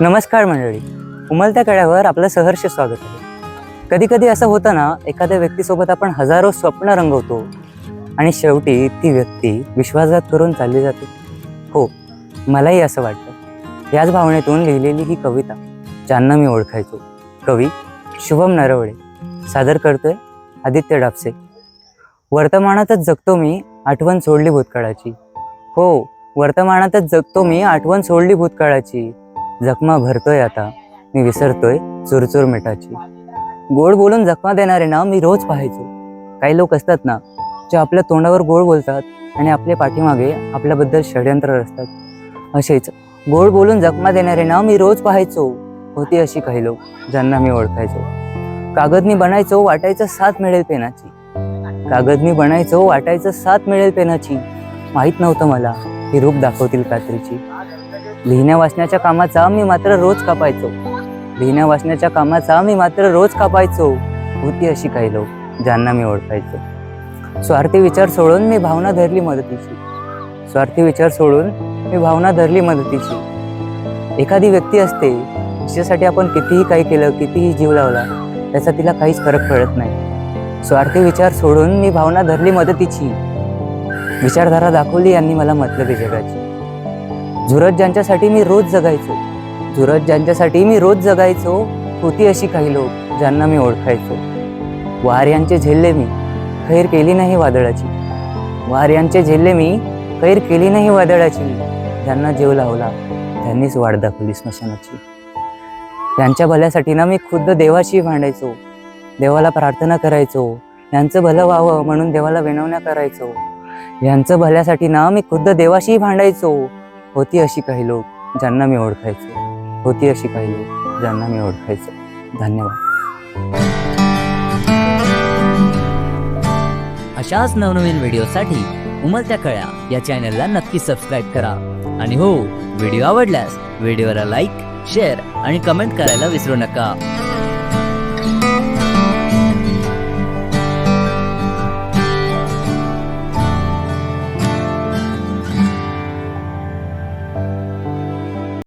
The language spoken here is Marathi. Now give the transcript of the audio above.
नमस्कार मंडळी. उमलत्या कड्यावर आपलं सहर्ष स्वागत आहे. कधी कधी असं होतं ना एखाद्या व्यक्तीसोबत आपण हजारो स्वप्न रंगवतो आणि शेवटी ती व्यक्ती विश्वासघात करून चालली जाते. हो मलाही असं वाटतं. याच भावनेतून लिहिलेली ही कविता ज्यांना मी ओळखायचो. कवी शुभम नरवडे सादर करतोय आदित्य डापसे. वर्तमानातच जगतो मी आठवण सोडली भूतकाळाची. हो वर्तमानातच जगतो मी आठवण सोडली भूतकाळाची. जखमा भरतोय आता. मी विसरतोय चुरचूर मिठाची. गोड बोलून जखमा देणारे ना मी रोज पाहायचो. काही लोक असतात ना जे आपल्या तोंडावर गोड बोलतात आणि आपल्या पाठीमागे आपल्याबद्दल षडयंत्र रचतात. असेच गोड बोलून जखमा देणारे ना मी रोज पाहायचो होती अशी काही लोक ज्यांना मी ओळखायचो. कागदनी बनायचो वाटायचं साथ मिळेल पेनाची. कागदनी बनायचो वाटायचं साथ मिळेल पेनाची. माहीत नव्हतं मला ही रूप दाखवतील कात्रीची. लिहिण्या वाचण्याच्या कामाचा मी मात्र रोज कापायचो. लिहिण्या वाचण्याच्या कामाचा मी मात्र रोज कापायचो होती अशी काही लोक ज्यांना मी ओळखायचो. स्वार्थी विचार सोडून मी भावना धरली मदतीची. स्वार्थी विचार सोडून मी भावना धरली मदतीची. एखादी व्यक्ती असते तिच्यासाठी आपण कितीही काही केलं कितीही जीव लावला त्याचा तिला काहीच फरक पडत नाही. स्वार्थी विचार सोडून मी भावना धरली मदतीची. विचारधारा दाखवली यांनी मला मतलबी जगाची झुरत ज्यांच्यासाठी मी रोज जगायचो झुरत ज्यांच्यासाठी मी रोज जगायचो होती अशी काही लोक ज्यांना मी ओळखायचो. वार यांचे झेलले मी खैर केली नाही वादळाची. वार यांचे झेलले मी खैर केली नाही वादळाची. ज्यांना जीव लावला त्यांनीच वाढ दाखवली स्मशानाची. त्यांच्या भल्यासाठी ना मी खुद्द देवाशी भांडायचो. देवाला प्रार्थना करायचो. यांचं भलं व्हावं म्हणून देवाला विनवण्या करायचो. यांचं भल्यासाठी ना मी खुद्द देवाशी भांडायचो. होती अशी काही लोक ज्यांना मी ओळखायचो. होती अशी काही लोक ज्यांना मी ओळखायचो. धन्यवाद. अशाच नवनवीन व्हिडिओसाठी उमलत्या कळ्या या चॅनलला नक्की सबस्क्राईब करा. आणि हो व्हिडिओ आवडल्यास व्हिडिओला लाईक शेअर आणि कमेंट करायला विसरू नका.